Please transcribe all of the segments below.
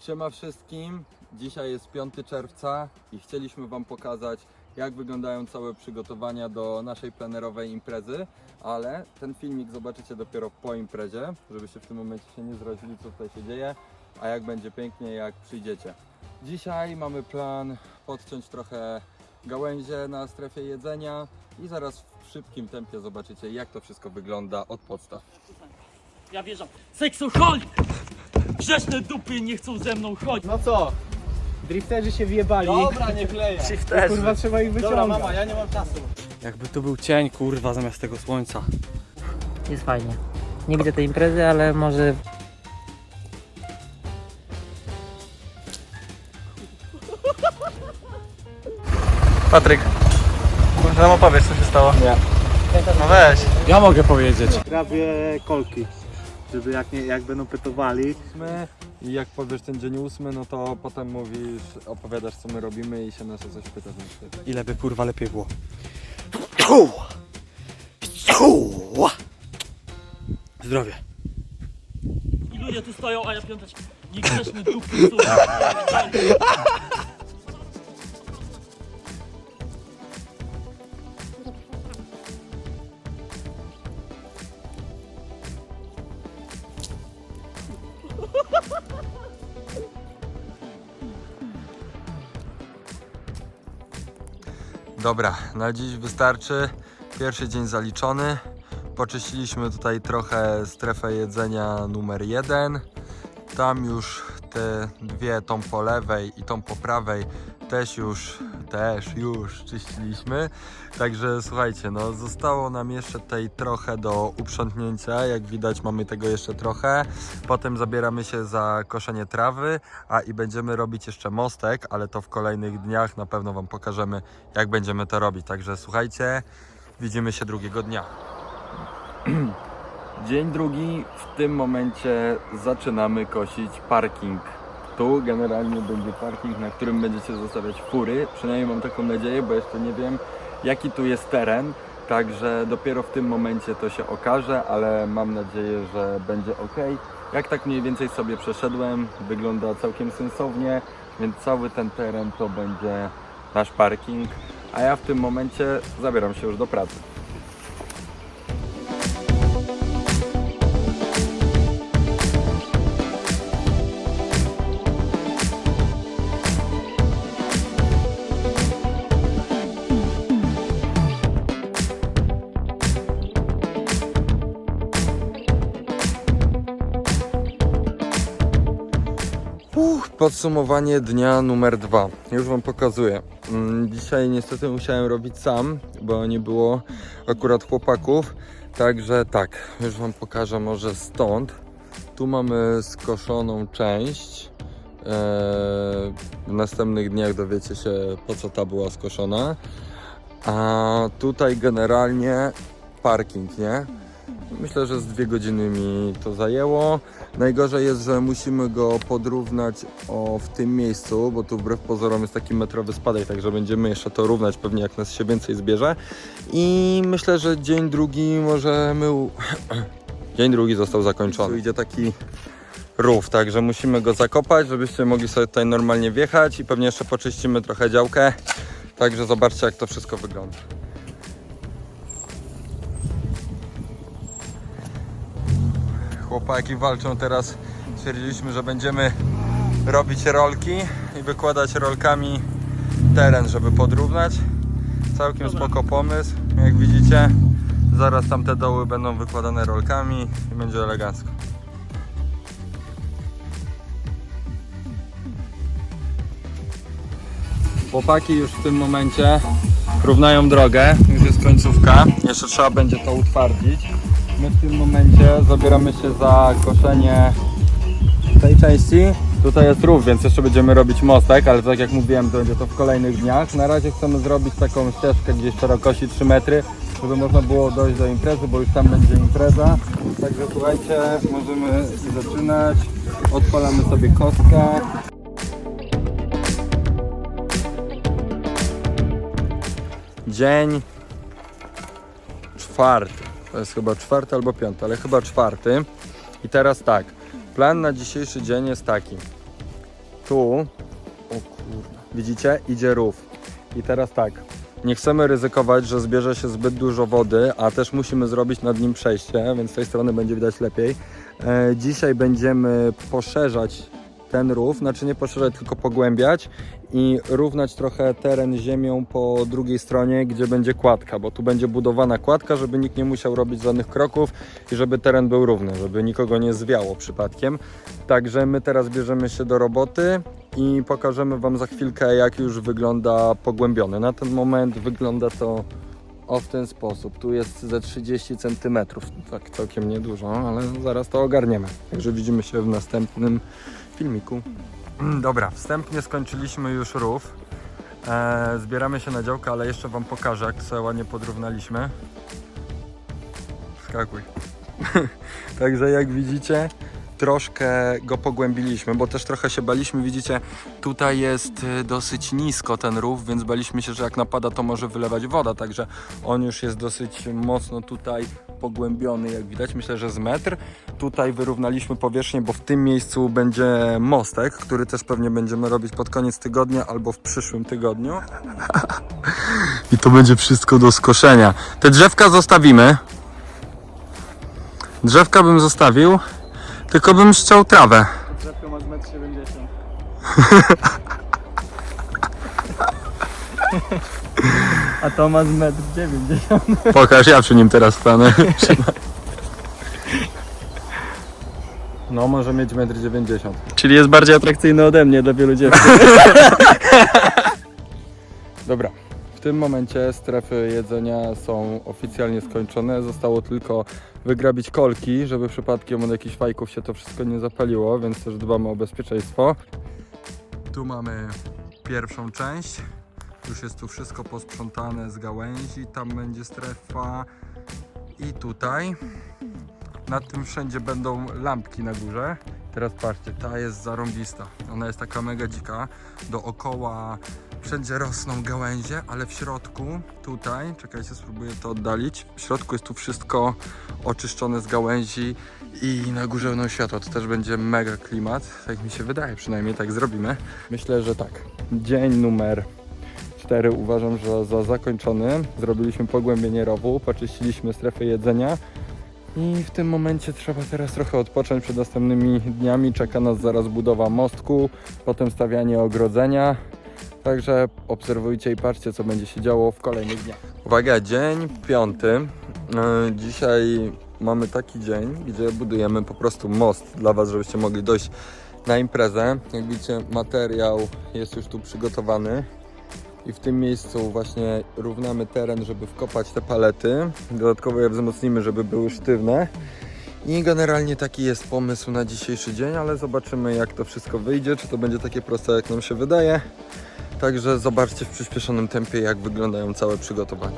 Siema wszystkim. Dzisiaj jest 5 czerwca i chcieliśmy Wam pokazać, jak wyglądają całe przygotowania do naszej plenerowej imprezy, ale ten filmik zobaczycie dopiero po imprezie, żebyście w tym momencie się nie zrazili, co tutaj się dzieje, a jak będzie pięknie, jak przyjdziecie. Dzisiaj mamy plan podciąć trochę gałęzie na strefie jedzenia i zaraz w szybkim tempie zobaczycie, jak to wszystko wygląda od podstaw. Ja wierzę. Seksoholik! Grzeszne dupy nie chcą ze mną chodzić. No co? Drifterzy się wjebali. Dobra, nie kleję. Kurwa trzeba ich Dobra, wyciągać. mama, ja nie mam czasu. Jakby tu był cień, kurwa, zamiast tego słońca. Jest fajnie. Nie widzę tej imprezy, ale może Patryk, może nam opowiesz co się stało? Nie. No weź. Ja mogę powiedzieć. Prawie kolki, żeby jak, nie, jak będą pytowali, ósmy i jak powiesz ten dzień ósmy, no to potem mówisz, opowiadasz co my robimy i się nas o coś pytasz. na przykład. Ile by kurwa lepiej było. Zdrowie. I ludzie tu stoją, a ja piąteczkę. Nie grzeszne dupy są. Dobra, na dziś wystarczy. Pierwszy dzień zaliczony. Poczyściliśmy tutaj trochę strefę jedzenia numer jeden. Tam już te dwie, tą po lewej i tą po prawej też już, też już czyściliśmy. Także słuchajcie, no zostało nam jeszcze tutaj trochę do uprzątnięcia. Jak widać mamy tego jeszcze trochę. Potem zabieramy się za koszenie trawy, a i będziemy robić jeszcze mostek, ale to w kolejnych dniach na pewno Wam pokażemy jak będziemy to robić. Także słuchajcie, widzimy się drugiego dnia. Dzień drugi, w tym momencie zaczynamy kosić parking. Tu generalnie będzie parking, na którym będziecie zostawiać fury. Przynajmniej mam taką nadzieję, bo jeszcze nie wiem jaki tu jest teren. Także dopiero w tym momencie to się okaże, ale mam nadzieję, że będzie ok. Jak tak mniej więcej sobie przeszedłem, wygląda całkiem sensownie, więc cały ten teren to będzie nasz parking. A ja w tym momencie zabieram się już do pracy. Podsumowanie dnia numer dwa. Już Wam pokazuję. Mm, Dzisiaj niestety musiałem robić sam, bo nie było akurat chłopaków. Także tak, już Wam pokażę może stąd. Tu mamy skoszoną część. Eee, w następnych dniach dowiecie się po co ta była skoszona. A tutaj generalnie parking, nie? Myślę, że z dwie godziny mi to zajęło. Najgorzej jest, że musimy go podrównać o w tym miejscu, bo tu wbrew pozorom jest taki metrowy spadek, także będziemy jeszcze to równać pewnie jak nas się więcej zbierze. I myślę, że dzień drugi możemy... dzień drugi został zakończony. Tu idzie taki rów, także musimy go zakopać, żebyście mogli sobie tutaj normalnie wjechać i pewnie jeszcze poczyścimy trochę działkę. Także zobaczcie jak to wszystko wygląda. Chłopaki walczą teraz. Stwierdziliśmy, że będziemy robić rolki i wykładać rolkami teren, żeby podrównać. Całkiem spoko pomysł. Jak widzicie, zaraz tamte doły będą wykładane rolkami i będzie elegancko. Chłopaki już w tym momencie równają drogę, już jest końcówka. Jeszcze trzeba będzie to utwardzić. My w tym momencie zabieramy się za koszenie tej części. Tutaj jest rów, więc jeszcze będziemy robić mostek, ale tak jak mówiłem, to będzie to w kolejnych dniach. Na razie chcemy zrobić taką ścieżkę gdzieś szerokości 3 metry, żeby można było dojść do imprezy, bo już tam będzie impreza. Także słuchajcie, możemy zaczynać. Odpalamy sobie kostkę. Dzień czwarty. To jest chyba czwarty albo piąty, ale chyba czwarty. I teraz tak. Plan na dzisiejszy dzień jest taki. tu, o kurde, widzicie, idzie rów. I teraz tak, nie chcemy ryzykować, że zbierze się zbyt dużo wody, a też musimy zrobić nad nim przejście, więc z tej strony będzie widać lepiej. E, dzisiaj będziemy poszerzać ten rów, znaczy nie poszerzać, tylko pogłębiać i równać trochę teren ziemią po drugiej stronie, gdzie będzie kładka, bo tu będzie budowana kładka, żeby nikt nie musiał robić żadnych kroków i żeby teren był równy, żeby nikogo nie zwiało przypadkiem. Także my teraz bierzemy się do roboty i pokażemy Wam za chwilkę, jak już wygląda pogłębiony. Na ten moment wygląda to o w ten sposób. Tu jest ze 30 cm, tak całkiem niedużo, ale zaraz to ogarniemy. Także widzimy się w następnym filmiku. Dobra, wstępnie skończyliśmy już rów. E, zbieramy się na działkę, ale jeszcze Wam pokażę, jak to sobie ładnie podrównaliśmy. Skakuj. Także jak widzicie, troszkę go pogłębiliśmy, bo też trochę się baliśmy. Widzicie, tutaj jest y, dosyć nisko ten rów, więc baliśmy się, że jak napada, to może wylewać woda. Także on już jest dosyć mocno tutaj pogłębiony, jak widać. Myślę, że z metr. Tutaj wyrównaliśmy powierzchnię, bo w tym miejscu będzie mostek, który też pewnie będziemy robić pod koniec tygodnia albo w przyszłym tygodniu. I to będzie wszystko do skoszenia. Te drzewka zostawimy. Drzewka bym zostawił, tylko bym ściął trawę. Drzewko ma z 1,70 A to ma z metr 90. Pokaż, ja przy nim teraz stanę. No, może mieć 1,90 m. Czyli jest bardziej atrakcyjny ode mnie dla wielu dziewczyn. Dobra. W tym momencie strefy jedzenia są oficjalnie skończone. Zostało tylko wygrabić kolki, żeby przypadkiem od jakichś fajków się to wszystko nie zapaliło, więc też dbamy o bezpieczeństwo. Tu mamy pierwszą część. Już jest tu wszystko posprzątane z gałęzi. Tam będzie strefa i tutaj. Nad tym wszędzie będą lampki na górze. Teraz patrzcie, ta jest zarąbista. Ona jest taka mega dzika. Dookoła wszędzie rosną gałęzie, ale w środku, tutaj, czekajcie, spróbuję to oddalić. W środku jest tu wszystko oczyszczone z gałęzi i na górze będą światła. To też będzie mega klimat, tak mi się wydaje, przynajmniej tak zrobimy. Myślę, że tak. Dzień numer 4 uważam, że za zakończony. Zrobiliśmy pogłębienie rowu, poczyściliśmy strefę jedzenia. I w tym momencie trzeba teraz trochę odpocząć przed następnymi dniami. Czeka nas zaraz budowa mostku, potem stawianie ogrodzenia. Także obserwujcie i patrzcie, co będzie się działo w kolejnych dniach. Uwaga, dzień piąty. E, Dzisiaj mamy taki dzień, gdzie budujemy po prostu most dla Was, żebyście mogli dojść na imprezę. Jak widzicie, materiał jest już tu przygotowany. I w tym miejscu właśnie równamy teren, żeby wkopać te palety. Dodatkowo je wzmocnimy, żeby były sztywne. I generalnie taki jest pomysł na dzisiejszy dzień, ale zobaczymy jak to wszystko wyjdzie, czy to będzie takie proste jak nam się wydaje. Także zobaczcie w przyspieszonym tempie jak wyglądają całe przygotowania.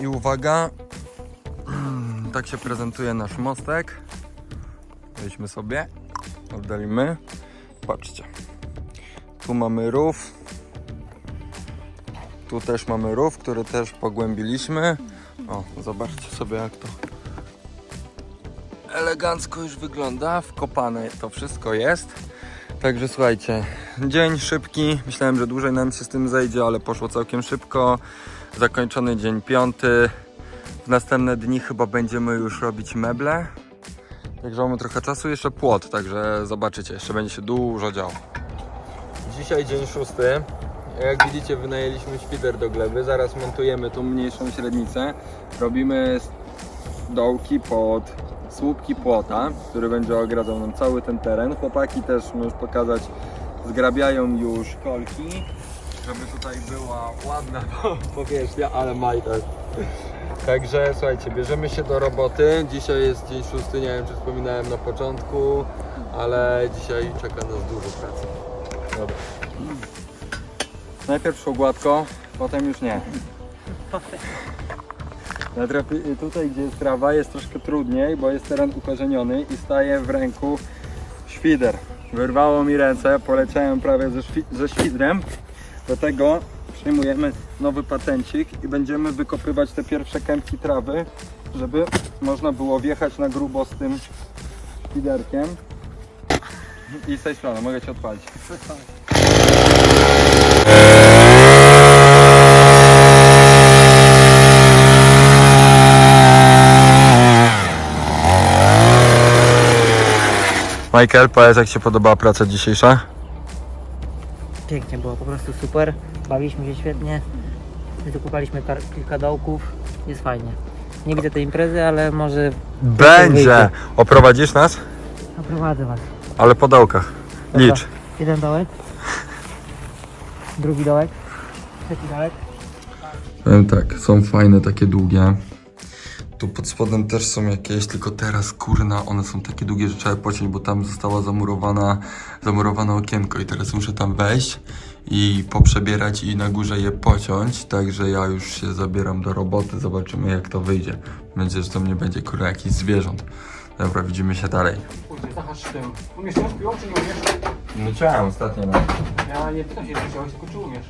I uwaga, tak się prezentuje nasz mostek. Wejdźmy sobie, oddalimy. Patrzcie, tu mamy rów. Tu też mamy rów, który też pogłębiliśmy. O, zobaczcie sobie jak to elegancko już wygląda. Wkopane to wszystko jest. Także słuchajcie, dzień szybki. Myślałem, że dłużej nam się z tym zejdzie, ale poszło całkiem szybko. Zakończony dzień piąty. W następne dni chyba będziemy już robić meble. Także mamy trochę czasu, jeszcze płot, także zobaczycie, jeszcze będzie się dużo działo. Dzisiaj dzień szósty. Jak widzicie, wynajęliśmy świder do gleby. Zaraz montujemy tą mniejszą średnicę. Robimy dołki pod słupki płota, który będzie ogradzał nam cały ten teren. Chłopaki też, możesz pokazać, zgrabiają już kolki, żeby tutaj była ładna powierzchnia, ale majter. Także słuchajcie, bierzemy się do roboty. Dzisiaj jest dzień szósty, nie wiem czy wspominałem na początku, ale dzisiaj czeka nas dużo pracy. Dobra. Najpierw szło gładko, potem już nie. Tutaj, gdzie jest trawa, jest troszkę trudniej, bo jest teren ukorzeniony i staje w ręku świder. Wyrwało mi ręce, poleciałem prawie ze, ze świdrem. Do tego przyjmujemy nowy patencik i będziemy wykopywać te pierwsze kępki trawy, żeby można było wjechać na grubo z tym świderkiem. I z tej strony, mogę Cię odpalić. Michael, powiedz jak Ci podobała praca dzisiejsza? Pięknie było, po prostu super. Bawiliśmy się świetnie. Wykupaliśmy kilka dołków. Jest fajnie. Nie widzę tej imprezy, ale może Będzie! Oprowadzisz nas? oprowadzę was. Ale po dołkach. Dobra. Licz. Jeden dołek. Drugi dołek. Trzeci dołek. Powiem tak, są fajne, takie długie. Tu pod spodem też są jakieś, tylko teraz kurna, one są takie długie, że trzeba je pociąć, bo tam została zamurowana, zamurowane okienko i teraz muszę tam wejść i poprzebierać i na górze je pociąć, także ja już się zabieram do roboty, zobaczymy jak to wyjdzie. Nadzieję, że to nie będzie kurwa jakiś zwierząt. Dobra, widzimy się dalej. Kurde, zahasz tym. Umiesz ją piłą, czy nie umiesz? No chciałem ostatnio, no. Ja nie pytam się, czy chciałeś, tylko czy umiesz.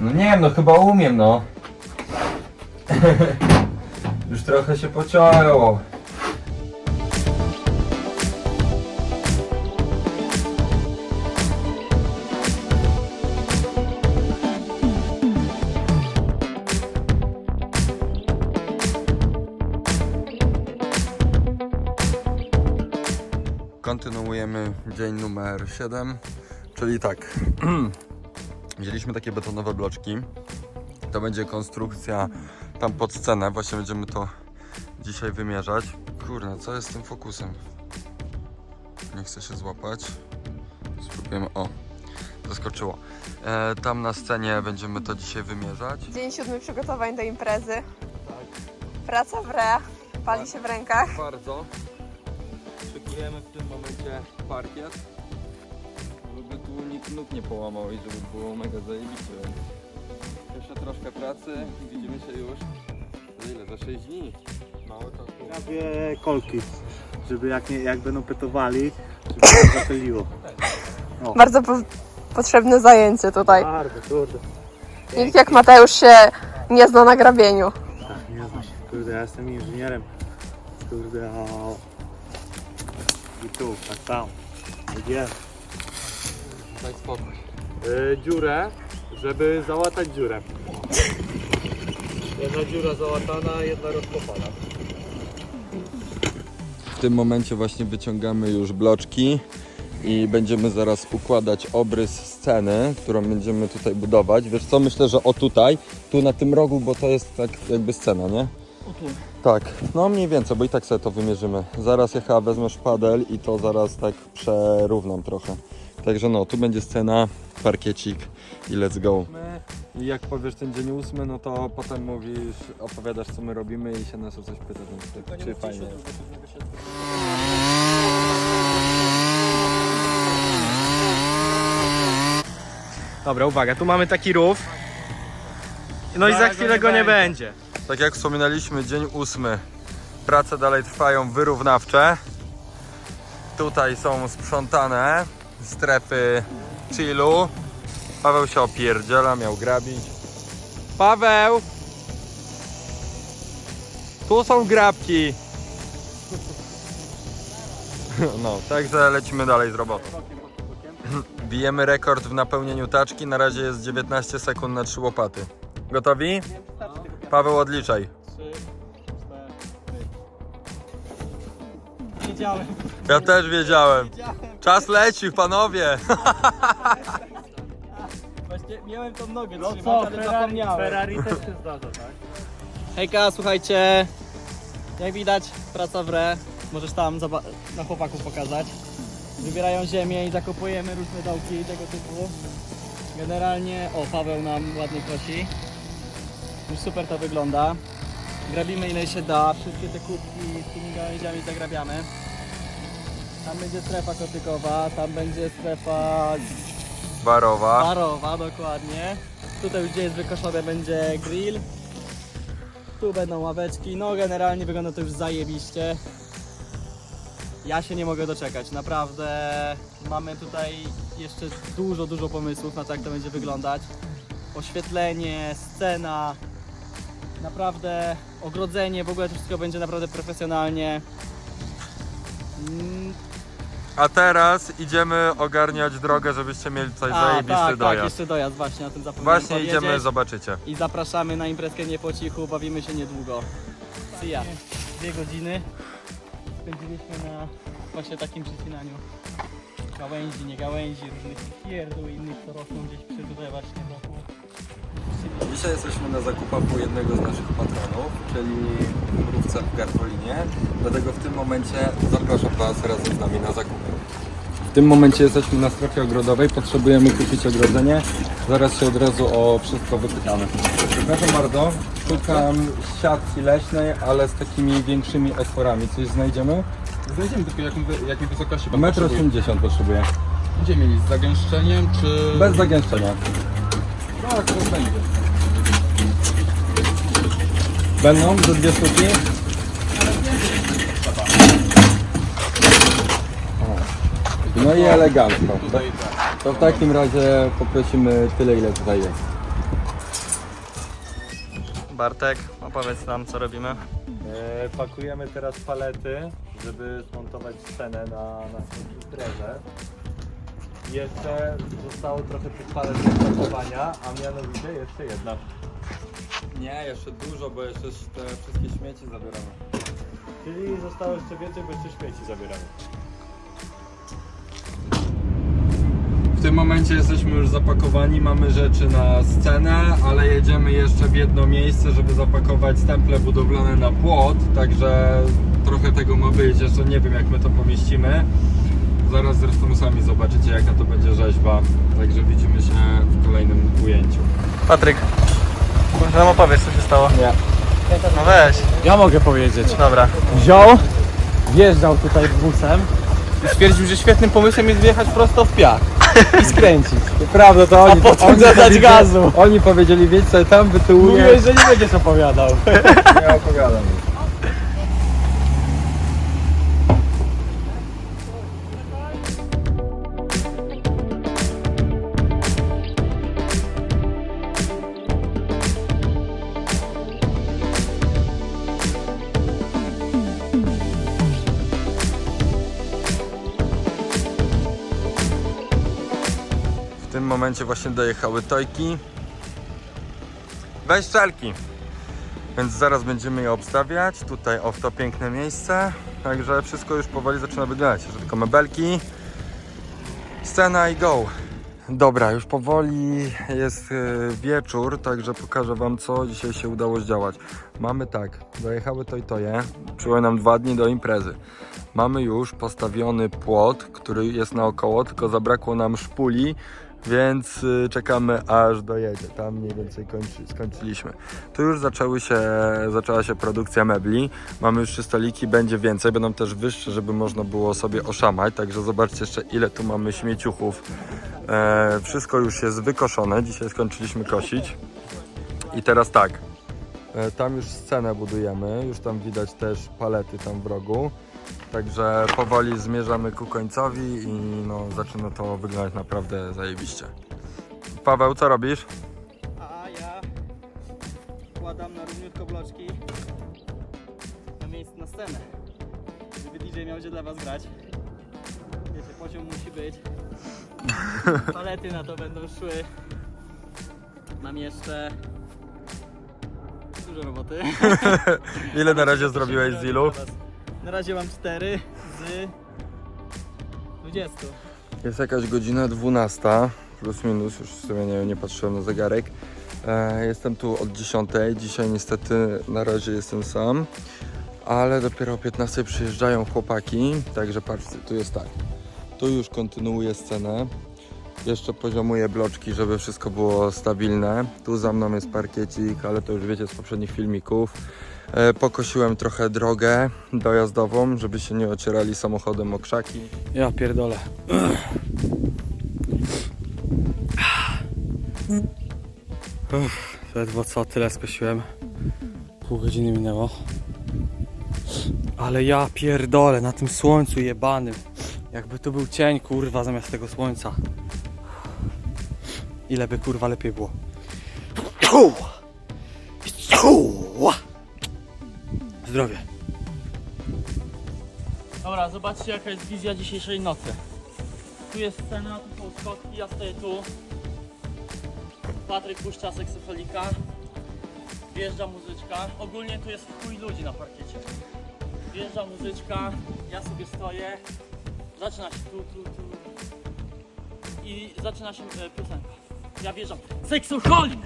No nie wiem, no chyba umiem, no. Już trochę się pociąło. Kontynuujemy dzień numer 7, czyli tak. Wzięliśmy takie betonowe bloczki. To będzie konstrukcja tam pod scenę. Właśnie będziemy to dzisiaj wymierzać. Kurna, co jest z tym fokusem? Nie chcę się złapać. Spróbujemy. O, zaskoczyło. E, tam na scenie będziemy to dzisiaj wymierzać. Dzień siódmy przygotowań do imprezy. Praca w re, pali się w rękach. Bardzo. Szykujemy w tym momencie parkiet. Żeby tu nikt nóg nie połamał i żeby było mega zajebiście. Jeszcze troszkę pracy i widzimy się już za ile? Za 6 dni. Mało czasu. Prawie kolki, żeby jak, nie, jak będą petowali, żeby się zapyliło. Bardzo po potrzebne zajęcie tutaj. Bardzo, kurde. Nikt jak Mateusz się nie zna na grabieniu. Tak, nie znam się. Kurde, ja jestem inżynierem. Kurde, o... I tu, tak samo. Idziemy. Daj spokój. Y, dziurę, żeby załatać dziurę. Jedna dziura załatana, jedna rozkopana. W tym momencie właśnie wyciągamy już bloczki i będziemy zaraz układać obrys sceny, którą będziemy tutaj budować. Wiesz co, myślę, że o tutaj, tu na tym rogu, bo to jest tak jakby scena, nie? O tu. Tak, no mniej więcej, bo i tak sobie to wymierzymy. Zaraz ja chyba wezmę szpadel i to zaraz tak przerównam trochę. Także no, tu będzie scena, parkiecik i let's go. I jak powiesz ten dzień ósmy, no to potem mówisz, opowiadasz co my robimy i się nas o coś pytasz, więc tak, czy fajnie. Dobra, uwaga, tu mamy taki rów. No i za chwilę go nie będzie. Tak jak wspominaliśmy, dzień ósmy. Prace dalej trwają wyrównawcze. Tutaj są sprzątane strefy chillu. Paweł się opierdziela, miał grabić. Paweł! Tu są grabki. No, także lecimy dalej z robotą. Bijemy rekord w napełnieniu taczki. Na razie jest 19 sekund na trzy łopaty. Gotowi? Paweł, odliczaj. Wiedziałem. Ja też wiedziałem. Czas leci, panowie. Właśnie miałem tą nogę No trzymać, co, ale Ferrari, zapomniałem. Ferrari też się zdarza, tak? Hejka, słuchajcie, jak widać praca w re, możesz tam na chłopaków pokazać. Wybierają ziemię i zakopujemy różne dołki tego typu. Generalnie, o Paweł nam ładnie kosi. Już super to wygląda. Grabimy ile się da, wszystkie te kubki z tymi gałęziami zagrabiamy. Tam będzie strefa kotykowa, tam będzie strefa Barowa. barowa dokładnie. Tutaj już gdzie jest wykoszone będzie grill. Tu będą ławeczki, no generalnie wygląda to już zajebiście. Ja się nie mogę doczekać, naprawdę mamy tutaj jeszcze dużo, dużo pomysłów na to jak to będzie wyglądać. Oświetlenie, scena, naprawdę ogrodzenie, w ogóle to wszystko będzie naprawdę profesjonalnie. Mm, A teraz idziemy ogarniać drogę, żebyście mieli tutaj A, zajebisty tak, tak, dojazd. jeszcze dojazd, właśnie o tym zapomniałem Właśnie powiedzieć. idziemy, zobaczycie. I zapraszamy na imprezkę nie po cichu, bawimy się niedługo. See ya. Dwie godziny spędziliśmy na właśnie takim przecinaniu gałęzi, nie gałęzi, różnych pierdół i innych, co rosną gdzieś przy tutaj właśnie. Dzisiaj jesteśmy na zakupach u jednego z naszych patronów, czyli mrówca w Garwolinie. Dlatego w tym momencie zapraszam Was razem z nami na zakupy. W tym momencie jesteśmy na strefie ogrodowej, potrzebujemy kupić ogrodzenie. Zaraz się od razu o wszystko wypytamy. Przepraszam bardzo, szukam siatki leśnej, ale z takimi większymi otworami. Coś znajdziemy? Znajdziemy tylko jaką, wy- jakiej wysokości pan Metr potrzebuje. 80 potrzebuję. Gdzie mieli? Z zagęszczeniem czy... Bez zagęszczenia. Tak, to będzie. Będą ze dwie sztuki? O. No i elegancko. Tak. To w takim razie poprosimy tyle, ile tutaj jest. Bartek, opowiedz nam co robimy. E, pakujemy teraz palety, żeby zmontować scenę na naszą imprezę. Jeszcze zostało trochę tych palet do pakowania, a mianowicie jeszcze jedna. Nie, jeszcze dużo, bo jeszcze te wszystkie śmieci zabieramy. Czyli zostało jeszcze więcej, bo jeszcze śmieci zabieramy. W tym momencie jesteśmy już zapakowani, mamy rzeczy na scenę, ale jedziemy jeszcze w jedno miejsce, żeby zapakować stemple budowlane na płot, także trochę tego ma być, jeszcze nie wiem jak my to pomieścimy. Zaraz zresztą sami zobaczycie jaka to będzie rzeźba, także widzimy się w kolejnym ujęciu. Patryk, może nam opowiedz co się stało. Nie. No weź. Ja mogę powiedzieć. Dobra. Wziął, wjeżdżał tutaj busem i stwierdził, że świetnym pomysłem jest wjechać prosto w piach i skręcić. Prawda, to A potem dodać gazu. Oni powiedzieli, wiedź sobie tam, wytyłuję. Mówiłeś, że nie będziesz opowiadał. Nie opowiadam. Momencie właśnie dojechały tojki. Weź. Więc zaraz będziemy je obstawiać. Tutaj o w to piękne miejsce. Także wszystko już powoli zaczyna wyglądać. Że tylko mebelki, scena i go. Dobra, już powoli jest y, wieczór, także pokażę Wam co dzisiaj się udało zdziałać. Mamy tak, dojechały to i toje, przybyły nam dwa dni do imprezy. Mamy już postawiony płot, który jest naokoło, tylko zabrakło nam szpuli, więc y, czekamy aż dojedzie. Tam mniej więcej kończy, skończyliśmy. Tu już zaczęły się, zaczęła się produkcja mebli. Mamy już trzy stoliki, będzie więcej, będą też wyższe, żeby można było sobie oszamać. Także zobaczcie jeszcze ile tu mamy śmieciuchów. E, wszystko już jest wykoszone. Dzisiaj skończyliśmy kosić. I teraz tak. E, tam już scenę budujemy. Już tam widać też palety tam w rogu. Także powoli zmierzamy ku końcowi i no, zaczyna to wyglądać naprawdę zajebiście. Paweł, co robisz? A ja wkładam na równiutko bloczki na miejsce na scenę. Żeby DJ miał gdzie dla was grać. Wiecie, poziom musi być. Palety na to będą szły. Mam jeszcze dużo roboty. Ile na razie zrobiłeś z ilu? Na razie mam 4 z 20. Jest jakaś godzina 12, plus minus, już w sumie nie, nie patrzyłem na zegarek. E, jestem tu od 10. Dzisiaj niestety na razie jestem sam, ale dopiero o 15 przyjeżdżają chłopaki. Także patrzcie, tu jest tak. Tu już kontynuuję scenę. Jeszcze poziomuję bloczki, żeby wszystko było stabilne. Tu za mną jest parkiecik, ale to już wiecie z poprzednich filmików. E, pokosiłem trochę drogę dojazdową, żeby się nie ocierali samochodem o krzaki. Ja pierdolę. Ledwo co, tyle skosiłem. Pół godziny minęło. Ale ja pierdolę na tym słońcu jebanym. Jakby tu był cień, kurwa, zamiast tego słońca. Ile by kurwa lepiej było. Zdrowie. Dobra, zobaczcie jaka jest wizja dzisiejszej nocy. Tu jest scena, tu są schodki, ja stoję tu. Patryk puszcza seksofolika. Wjeżdża muzyczka. Ogólnie tu jest chuj ludzi na parkiecie. Wjeżdża muzyczka, ja sobie stoję. Zaczyna się tu, tu, tu. I zaczyna się e, piosenka. Ja wjeżdżam. Seksoholik!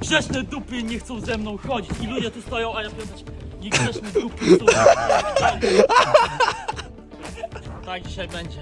Grzeszne dupy nie chcą ze mną chodzić. I ludzie tu stoją, a ja piąteczkę. Nie dupy ze mną chodzić. Tak dzisiaj będzie.